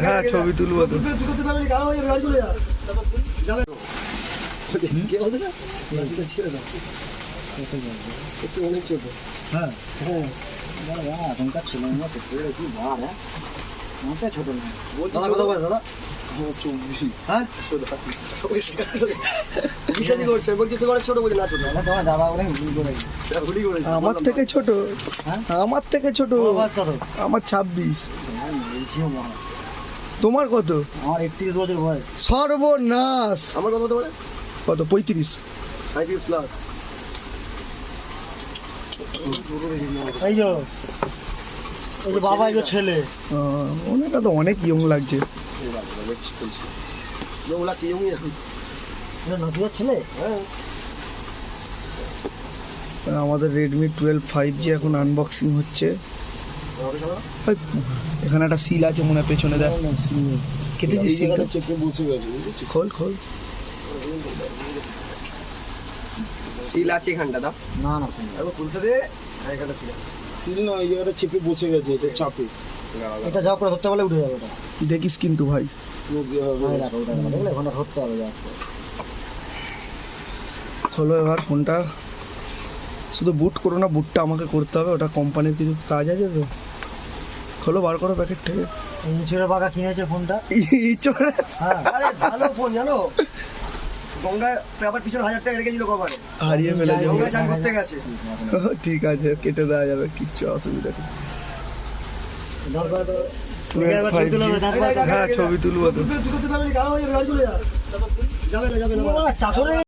হ্যাঁ ছবি তুলবো তো। অনেক ছোট। হ্যাঁ। এখনকার ছেলে মেয়ে সত্যি কি বার হ্যাঁ। ছোট না বলছি দাদা দাদা? হ্যাঁ? আমার থেকে ছোট। হ্যাঁ? আমার থেকে ছোট। আমার ছাব্বিশ। তোমার কত? আমার একত্রিশ বছর বয়স। সর্বনাশ। আমার কত হতে পারে কত? পঁয়ত্রিশ। সাঁত্রিশ প্লাস এই যে এই যে বাবা এই যে ছেলে। ওনাটা তো অনেক ইয়ং লাগছে। নদিয়ার ছেলে? আমাদের রেডমি টুয়েলভ ফাইভ জি এখন আনবক্সিং হচ্ছে। এখানে একটা সিল আছে মনে হয় পেছনে দেখ। কেটেছি সিলটা চেপে বসে গেছে খোল খোল। সিল আছে এখানটা দাও। না না শুনি একবার খুলতে দে এখানটা সিল আছে। সিল না এই জায়গাটা চেপে বসে গেছে এটা চাপে। এটা যা করে ধরতে পারলে উঠে যাবে ওটা দেখিস কিন্তু ভাই। ওটা ধরতে হবে খোলো এবার ফোনটা। শুধু বুট করো না বুটটা আমাকে করতে হবে। ওটা কোম্পানির কিছু কাজ আছে তো? খোলো বার করো প্যাকেট থেকে। ইঞ্চুরের বাঁকা কিনেছে ফোনটা? চলে হ্যাঁ আরে ভালো ফোন জানো? গঙ্গায় আবার পিছনে হাজার টাকা রেখেছিল কভারে হারিয়ে ফেলে যাবে গঙ্গায় চান করতে গেছে। ঠিক আছে কেটে দেওয়া যাবে কিচ্ছু অসুবিধা নেই। দরকার তো হ্যাঁ ছবি তুলবো তো।